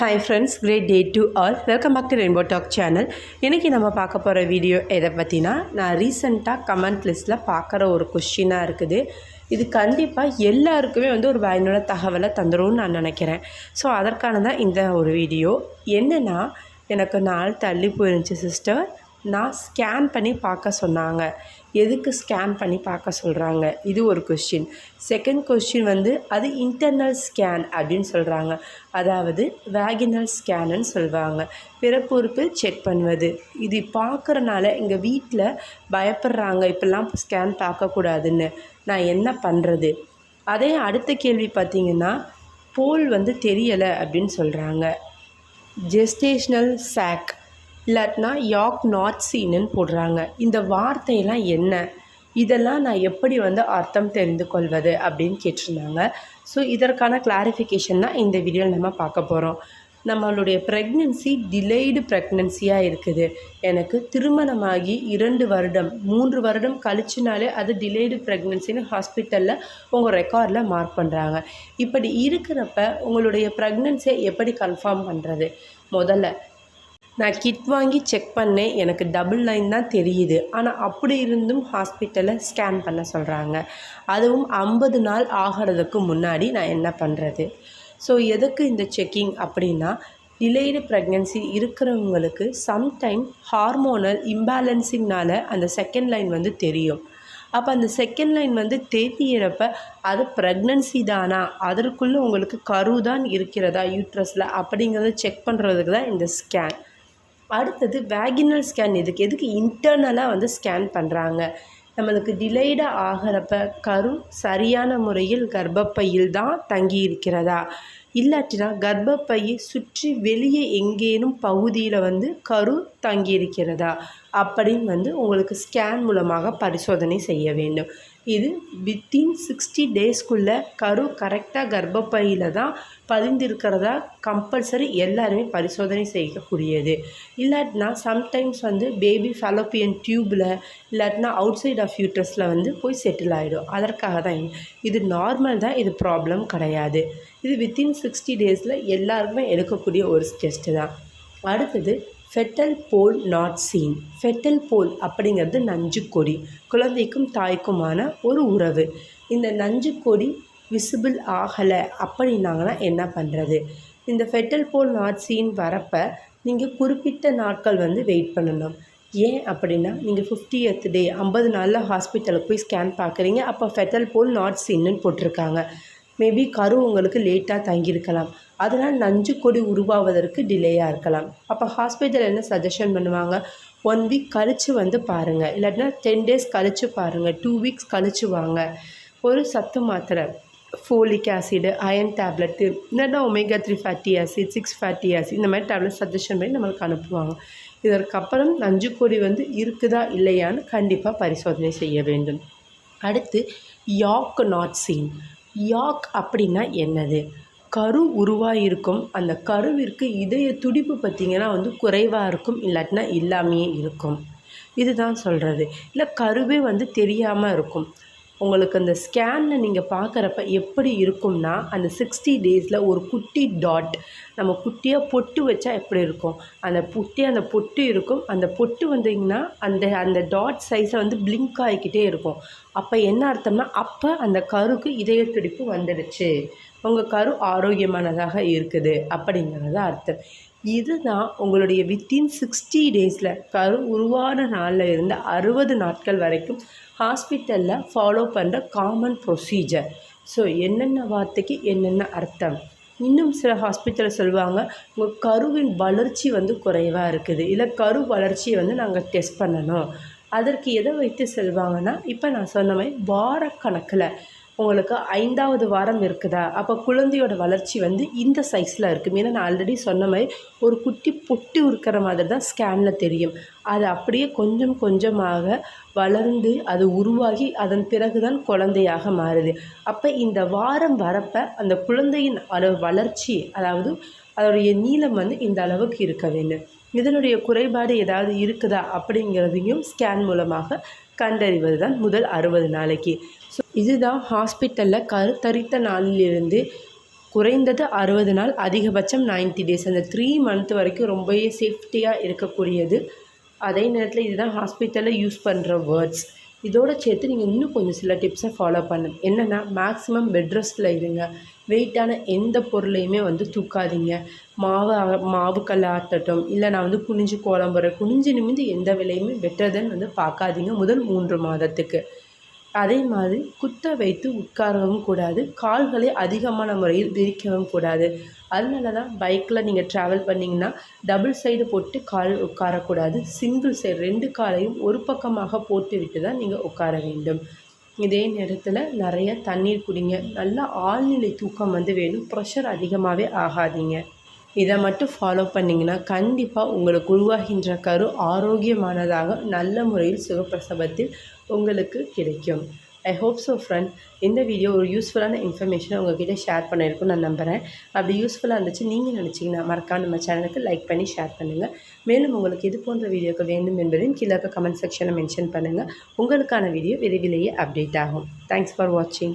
Hi friends great day to all welcome back to rainbow talk channel இன்றைக்கி நம்ம பார்க்க போகிற வீடியோ எதை பற்றினா நான் ரீசெண்டாக கமெண்ட் லிஸ்ட்டில் பார்க்குற ஒரு கொஷினாக இருக்குது. இது கண்டிப்பாக எல்லாருக்குமே வந்து ஒரு பயனுள்ள தகவலை தந்துரும்னு நான் நினைக்கிறேன். ஸோ அதற்கான தான் இந்த ஒரு வீடியோ என்னென்னா எனக்கு நாள் தள்ளி போயிருந்துச்சு சிஸ்டர் நான் ஸ்கேன் பண்ணி பார்க்க சொன்னாங்க. எதுக்கு ஸ்கேன் பண்ணி பார்க்க சொல்கிறாங்க இது ஒரு கொஸ்டின் செகண்ட் கொஸ்டின் வந்து அது இன்டர்னல் ஸ்கேன் அப்படின்னு சொல்கிறாங்க அதாவது வேகினல் ஸ்கேனுன்னு சொல்லுவாங்க பிறப்புறுப்பு செக் பண்ணுவது. இது பார்க்குறனால எங்கள் வீட்டில் பயப்படுறாங்க. இப்போல்லாம் ஸ்கேன் பார்க்கக்கூடாதுன்னு. நான் என்ன பண்ணுறது அதே அடுத்த கேள்வி பார்த்திங்கன்னா போல் வந்து தெரியலை அப்படின்னு சொல்கிறாங்க ஜெஸ்டேஷ்னல் சாக் இல்லாட்டினா யாக் நாட் சீனுன்னு போடுறாங்க. இந்த வார்த்தையெல்லாம் என்ன? இதெல்லாம் நான் எப்படி வந்து அர்த்தம் தெரிந்து கொள்வது அப்படின்னு கேட்டிருந்தாங்க. ஸோ இதற்கான கிளாரிஃபிகேஷன் தான் இந்த வீடியோவில் நம்ம பார்க்க போகிறோம் நம்மளுடைய ப்ரெக்னென்சி டிலேய்டு ப்ரெக்னென்சியாக இருக்குது. எனக்கு திருமணமாகி இரண்டு வருடம் மூன்று வருடம் கழிச்சுனாலே அது டிலேய்டு ப்ரெக்னென்சின்னு ஹாஸ்பிட்டலில் உங்கள் ரெக்கார்டில் மார்க் பண்ணுறாங்க இப்படி இருக்கிறப்ப உங்களுடைய ப்ரெக்னென்சியை எப்படி கன்ஃபார்ம் பண்ணுறது முதல்ல நான் கிட் வாங்கி செக் பண்ணேன். எனக்கு டபுள் லைன் தான் தெரியுது. ஆனால் அப்படி இருந்தும் ஹாஸ்பிட்டலில் ஸ்கேன் பண்ண சொல்கிறாங்க அதுவும் ஐம்பது நாள் ஆகிறதுக்கு முன்னாடி நான் என்ன பண்ணுறது ஸோ எதுக்கு இந்த செக்கிங் அப்படின்னா டிலேடு ப்ரெக்னென்சி இருக்கிறவங்களுக்கு சம்டைம் ஹார்மோனல் இம்பேலன்ஸிங்னால் அந்த செகண்ட் லைன் வந்து தெரியும். அப்போ அந்த செகண்ட் லைன் வந்து தெரியறப்ப அது ப்ரெக்னன்சி தானா? அதற்குள்ளே உங்களுக்கு கரு தான் இருக்கிறதா? யூட்ரஸில் அப்படிங்கிறத செக் பண்ணுறதுக்கு தான் இந்த ஸ்கேன் அடுத்தது வேகினல் ஸ்கேன் இதுக்கு எதுக்கு இன்டர்னலாக வந்து ஸ்கேன் பண்ணுறாங்க நம்மளுக்கு டிலேடாக ஆகிறப்ப கரு சரியான முறையில் கர்ப்பப்பையில் தான் தங்கி இருக்கிறதா இல்லாட்டினா கர்ப்பப்பையை சுற்றி வெளியே எங்கேனும் பகுதியில் வந்து கரு தங்கி இருக்கிறதா அப்படின்னு வந்து உங்களுக்கு ஸ்கேன் மூலமாக பரிசோதனை செய்ய வேண்டும். இது வித்தின் சிக்ஸ்டி டேஸ்க்குள்ளே கரு கரெக்டாக கர்ப்பப்பையில் தான் பதிந்திருக்கிறதா கம்பல்சரி எல்லாருமே பரிசோதனை செய்யக்கூடியது. இல்லாட்டினா சம்டைம்ஸ் வந்து பேபி ஃபலோப்பியன் டியூப்பில் இல்லாட்டினா அவுட் சைட் ஆஃப் யூட்ரஸில் வந்து போய் செட்டில் ஆகிடும் அதற்காக தான் இது நார்மல் தான் இது ப்ராப்ளம் கிடையாது. இது வித்தின் சிக்ஸ்டி டேஸில் எல்லாருக்குமே எடுக்கக்கூடிய ஒரு டெஸ்ட்டு தான். அடுத்தது fetal pole not seen fetal pole அப்படிங்கிறது நஞ்சு கொடி. குழந்தைக்கும் தாய்க்குமான ஒரு உறவு. இந்த நஞ்சு கொடி விசிபிள் ஆகலை அப்படின்னாங்கன்னா என்ன பண்ணுறது இந்த ஃபெட்டல் போல் நாட் சீன் வரப்போ நீங்கள் குறிப்பிட்ட நாட்கள் வந்து வெயிட் பண்ணணும். ஏன் அப்படின்னா நீங்கள் ஃபிஃப்டியத் டே ஐம்பது நாளில் ஹாஸ்பிட்டலுக்கு போய் ஸ்கேன் பார்க்குறீங்க அப்போ ஃபெட்டல் போல் நாட் சீன்னு போட்டிருக்காங்க. மேபி கரு உங்களுக்கு லேட்டாக தங்கியிருக்கலாம். அதனால் நஞ்சு கொடி உருவாவதற்கு டிலேயாக இருக்கலாம். அப்போ ஹாஸ்பிட்டல் என்ன சஜஷன் பண்ணுவாங்க? ஒன் வீக் கழித்து வந்து பாருங்கள் இல்லாட்டினா டென் டேஸ் கழித்து பாருங்கள் டூ வீக்ஸ் கழித்து வாங்க. ஒரு சத்து மாத்திரை. ஃபோலிக் ஆசிடு அயன் டேப்லெட்டு இல்லைன்னா omega three fatty acid six fatty acid இந்த மாதிரி டேப்லெட் சஜஷன் பண்ணி நம்மளுக்கு அனுப்புவாங்க. இதற்கப்புறம் நஞ்சு கொடி வந்து இருக்குதா இல்லையான்னு கண்டிப்பாக பரிசோதனை செய்ய வேண்டும். அடுத்து யாக் நாட் சீன் யாக் அப்படின்னா என்னது? கரு உருவாகிருக்கும் அந்த கருவிற்கு இதய துடிப்பு பார்த்திங்கன்னா வந்து குறைவாக இருக்கும் இல்லாட்டினா இல்லாமையே இருக்கும். இதுதான் சொல்கிறது இல்லை கருவே வந்து தெரியாமல் இருக்கும். உங்களுக்கு அந்த ஸ்கேனில் நீங்கள் பார்க்குறப்ப எப்படி இருக்கும்னா அந்த சிக்ஸ்டி டேஸில் ஒரு குட்டி டாட் நம்ம குட்டியாக பொட்டு வச்சா எப்படி இருக்கும்? அந்த புட்டி அந்த பொட்டு இருக்கும். அந்த பொட்டு வந்தீங்கன்னா அந்த அந்த டாட் சைஸை வந்து பிளிங்க் ஆகிக்கிட்டே இருக்கும். அப்போ என்ன அர்த்தம்னா அப்போ அந்த கருக்கு இதய துடிப்பு வந்துடுச்சு. உங்கள் கரு ஆரோக்கியமானதாக இருக்குது அப்படிங்கிறது அர்த்தம். இதுதான் உங்களுடைய வித்தின் சிக்ஸ்டி டேஸில் கரு உருவான நாளில் இருந்து அறுபது நாட்கள் வரைக்கும் ஹாஸ்பிட்டலில் ஃபாலோ பண்ணுற காமன் ப்ரொசீஜர் ஸோ என்னென்ன வார்த்தைக்கு என்னென்ன அர்த்தம்? இன்னும் சில ஹாஸ்பிட்டலில் சொல்லுவாங்க உங்கள் கருவின் வளர்ச்சி வந்து குறைவாக இருக்குது. இல்லை கரு வளர்ச்சியை வந்து நாங்கள் டெஸ்ட் பண்ணணும். அதற்கு எதை வைத்து செல்வாங்கன்னா இப்போ நான் சொன்ன மாதிரி வாரக்கணக்கில் உங்களுக்கு ஐந்தாவது வாரம் இருக்குதா? அப்போ குழந்தையோட வளர்ச்சி வந்து இந்த சைஸில் இருக்கும். ஏன்னா நான் ஆல்ரெடி சொன்ன மாதிரி ஒரு குட்டி பொட்டு இருக்கிற மாதிரி தான் ஸ்கேனில் தெரியும். அது அப்படியே கொஞ்சம் கொஞ்சமாக வளர்ந்து அது உருவாகி அதன் பிறகு தான் குழந்தையாக மாறுது. அப்போ இந்த வாரம் வரப்போ அந்த குழந்தையின் அளவு வளர்ச்சி அதாவது அதோடைய நீளம் வந்து இந்த அளவுக்கு இருக்க வேண்டும். இதனுடைய குறைபாடு ஏதாவது இருக்குதா? அப்படிங்கிறதையும் ஸ்கேன் மூலமாக கண்டறிவது தான் முதல் அறுபது நாளைக்கு. ஸோ இதுதான் ஹாஸ்பிட்டலில் கருத்தரித்த நாளிலிருந்து குறைந்தது அறுபது நாள் அதிகபட்சம் 90 டேஸ் அந்த த்ரீ மந்த் வரைக்கும் ரொம்பவே சேஃப்டியாக இருக்கக்கூடியது. அதே நேரத்தில் இதுதான் ஹாஸ்பிட்டலில் யூஸ் பண்ணுற வேர்ட்ஸ் இதோட சேர்த்து நீங்கள் இன்னும் கொஞ்சம் சில டிப்ஸை ஃபாலோ பண்ணணும் என்னென்னா மேக்ஸிமம் பெட் ரெஸ்ட்டில் இருங்க. வெயிட்டான எந்த பொருளையுமே வந்து தூக்காதீங்க. மாவு மாவுக்கல் மாவு ஆட்டட்டும் இல்லை நான் வந்து குனிஞ்சு கோலம் போடுறேன் குனிஞ்சு நிமிந்து எந்த விலையுமே பெட்டர் தென் வந்து பார்க்காதீங்க முதல் மூன்று மாதத்துக்கு. அதே மாதிரி குத்த வைத்து உட்காரவும் கூடாது கால்களை அதிகமான முறையில் விரிக்கவும் கூடாது. அதனால தான் பைக்கில் நீங்கள் ட்ராவல் பண்ணிங்கன்னா டபுள் சைடு போட்டு கால் உட்காரக்கூடாது. சிங்கிள் சைடு ரெண்டு காலையும் ஒரு பக்கமாக போட்டு விட்டு தான் நீங்கள் உட்கார வேண்டும். இதே நேரத்தில் நிறைய தண்ணீர் குடிங்க. நல்லா ஆழ்நிலை தூக்கம் வந்து வேணும். ப்ரெஷர் அதிகமாகவே ஆகாதீங்க. இதை மட்டும் ஃபாலோ பண்ணிங்கன்னா கண்டிப்பாக உங்களுக்கு உருவாகின்ற கரு ஆரோக்கியமானதாக நல்ல முறையில் சுகப்பிரசவத்தில் உங்களுக்கு கிடைக்கும். ஐ ஹோப் ஸோ ஃப்ரெண்ட் இந்த வீடியோ ஒரு யூஸ்ஃபுல்லான இன்ஃபர்மேஷனை உங்ககிட்ட ஷேர் பண்ணியிருக்கும்னு நான் நம்புகிறேன் அப்படி யூஸ்ஃபுல்லாக இருந்துச்சு நீங்கள் நினச்சிங்கன்னா மறக்காம நம்ம சேனலுக்கு லைக் பண்ணி ஷேர் பண்ணுங்கள் மேலும் உங்களுக்கு இது போன்ற வீடியோக்கள் வேண்டும் என்பதையும் கீழே கமெண்ட் செக்ஷனை மென்ஷன் பண்ணுங்கள் உங்களுக்கான வீடியோ விரைவிலேயே அப்டேட் ஆகும். தேங்க்ஸ் ஃபார் வாட்சிங்